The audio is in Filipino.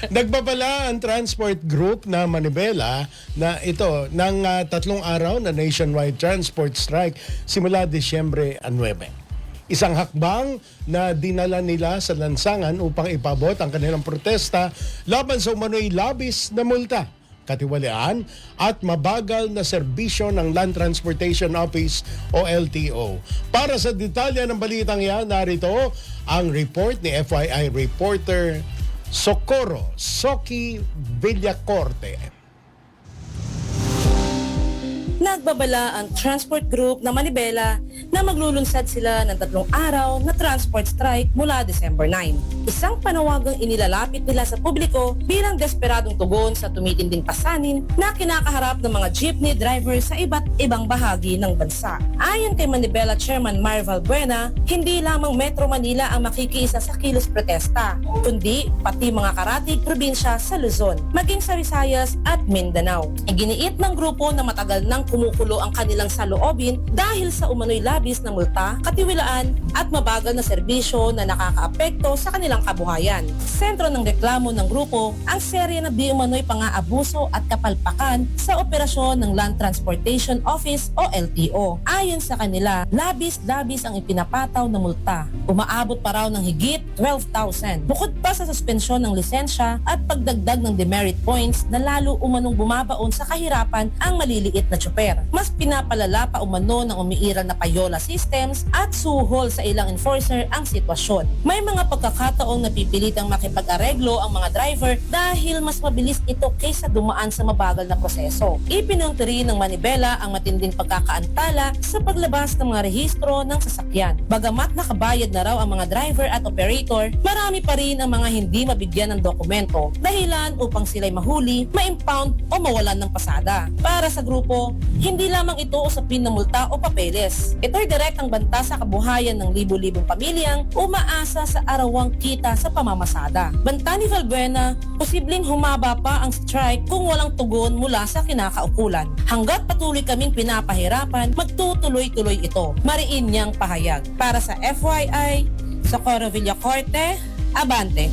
Nagbabala ang transport group na Manibela na ito ng ah, tatlong araw na nationwide transport strike simula Disyembre 9. Isang hakbang na dinala nila sa lansangan upang ipabot ang kanilang protesta laban sa umano'y labis na multa katiwalian at mabagal na serbisyo ng Land Transportation Office o LTO. Para sa detalye ng balitang yan, narito ang report ni FYI reporter Socorro Soki Villacorte. Nagbabala ang transport group na Manibela na maglulunsad sila ng tatlong araw na transport strike mula December 9. Isang panawagang inilalapit nila sa publiko bilang desperadong tugon sa tumitinding pasanin na kinakaharap ng mga jeepney drivers sa iba't ibang bahagi ng bansa. Ayon kay Manibela Chairman Marval Buena, hindi lamang Metro Manila ang makikiisa sa kilos protesta, kundi pati mga karatig probinsya sa Luzon, maging sa Visayas at Mindanao. Iginiit ng grupo na matagal nang kumukulo ang kanilang saloobin dahil sa umano'y labis na multa, katiwilaan at mabagal na serbisyo na nakakaapekto sa kanilang kabuhayan. Sentro ng reklamo ng grupo ang serye na di umano'y pang-aabuso at kapalpakan sa operasyon ng Land Transportation Office o LTO. Ayon sa kanila, labis-labis ang ipinapataw na multa. Umaabot pa raw ng higit 12,000. Bukod pa sa suspensyon ng lisensya at pagdagdag ng demerit points na lalo umanong bumabaon sa kahirapan ang maliliit na tsuper. Mas pinapalala pa umano ng umiiral na payola systems at suhol sa ilang enforcer ang sitwasyon. May mga pagkakataong napipilitang makipag-areglo ang mga driver dahil mas mabilis ito kaysa dumaan sa mabagal na proseso. Ipinunti rin ng Manibela ang matinding pagkakaantala sa paglabas ng mga rehistro ng sasakyan. Bagamat nakabayad na raw ang mga driver at operator, marami pa rin ang mga hindi mabigyan ng dokumento dahilan upang sila'y mahuli, ma-impound o mawalan ng pasada. Para sa grupo, hindi lamang ito usapin ng multa o papeles. Ito'y direktang banta sa kabuhayan ng libu-libong pamilyang umaasa sa arawang kita sa pamamasada. Banta ni Valbuena, posibleng humaba pa ang strike kung walang tugon mula sa kinakaukulan. Hanggat patuloy kaming pinapahirapan, magtutuloy-tuloy ito. Mariin niyang pahayag. Para sa FYI, Socorro Villacorte, Abante.